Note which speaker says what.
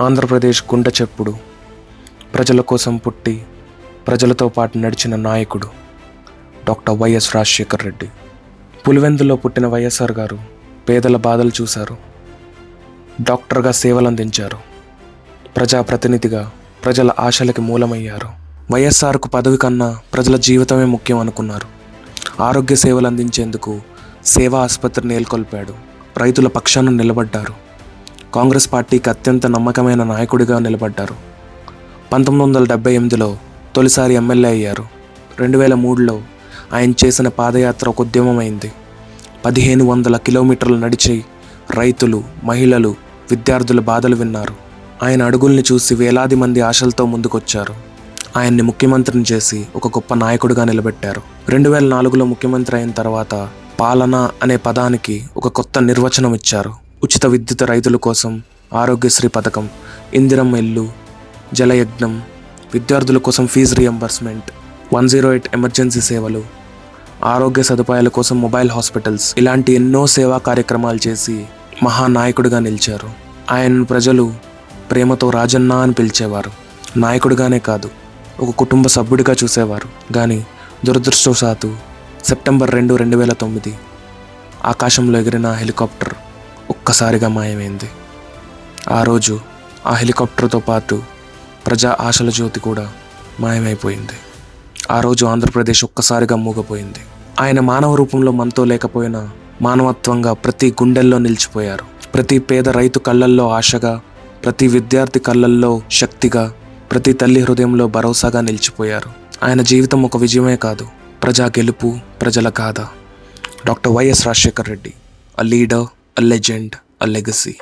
Speaker 1: ఆంధ్రప్రదేశ్ గుండె చెప్పుడు ప్రజల కోసం పుట్టి ప్రజలతో పాటు నడిచిన నాయకుడు డాక్టర్ వైఎస్ రాజశేఖర్ రెడ్డి. పులివెందులో పుట్టిన వైఎస్ఆర్ గారు పేదల బాధలు చూశారు. డాక్టర్గా సేవలు అందించారు ప్రజాప్రతినిధిగా ప్రజల ఆశలకి మూలమయ్యారు. వైఎస్ఆర్కు పదవి కన్నా ప్రజల జీవితమే ముఖ్యం అనుకున్నారు. ఆరోగ్య సేవలు అందించేందుకు సేవా ఆసుపత్రి నెలకొల్పాడు. రైతుల పక్షాన నిలబడ్డారు. కాంగ్రెస్ పార్టీకి అత్యంత నమ్మకమైన నాయకుడిగా నిలబడ్డారు. పంతొమ్మిది వందల డెబ్బై ఎనిమిదిలో తొలిసారి ఎమ్మెల్యే అయ్యారు. రెండు వేల మూడులో ఆయన చేసిన పాదయాత్ర ఒక ఉద్యమమైంది. పదిహేను వందల కిలోమీటర్లు నడిచి రైతులు మహిళలు విద్యార్థుల బాధలు విన్నారు. ఆయన అడుగుల్ని చూసి వేలాది మంది ఆశలతో ముందుకొచ్చారు. ఆయన్ని ముఖ్యమంత్రిని చేసి ఒక గొప్ప నాయకుడిగా నిలబెట్టారు. రెండు వేల నాలుగులో ముఖ్యమంత్రి అయిన తర్వాత పాలన అనే పదానికి ఒక కొత్త నిర్వచనం ఇచ్చారు. ఉచిత విద్యుత్ రైతుల కోసం ఆరోగ్యశ్రీ పథకం ఇందిరం ఇల్లు జలయజ్ఞం విద్యార్థుల కోసం fee reimbursement one zero eight emergency సేవలు ఆరోగ్య సదుపాయాల కోసం మొబైల్ హాస్పిటల్స్ ఇలాంటి ఎన్నో సేవా కార్యక్రమాలు చేసి మహానాయకుడిగా నిలిచారు. ఆయనను ప్రజలు ప్రేమతో రాజన్న అని పిలిచేవారు. నాయకుడిగానే కాదు ఒక కుటుంబ సభ్యుడిగా చూసేవారు. కానీ దురదృష్టవశాత్తు సెప్టెంబర్ రెండు రెండు వేల తొమ్మిది ఆకాశంలో ఎగిరిన హెలికాప్టర్ ఒక్కసారిగా మాయమైంది. ఆ రోజు ఆ హెలికాప్టర్తో పాటు ప్రజా ఆశల జ్యోతి కూడా మాయమైపోయింది. ఆ రోజు ఆంధ్రప్రదేశ్ ఒక్కసారిగా మూగపోయింది. ఆయన మానవ రూపంలో మనతో లేకపోయినా మానవత్వంగా ప్రతి గుండెల్లో నిలిచిపోయారు. ప్రతి పేద రైతు కళ్ళల్లో ఆశగా ప్రతి విద్యార్థి కళ్ళల్లో శక్తిగా ప్రతి తల్లి హృదయంలో భరోసాగా నిలిచిపోయారు. ఆయన జీవితం ఒక విజయమే కాదు ప్రజా గెలుపు ప్రజల గాథ. Doctor YS Rajasekhar Reddy a leader a legend a legacy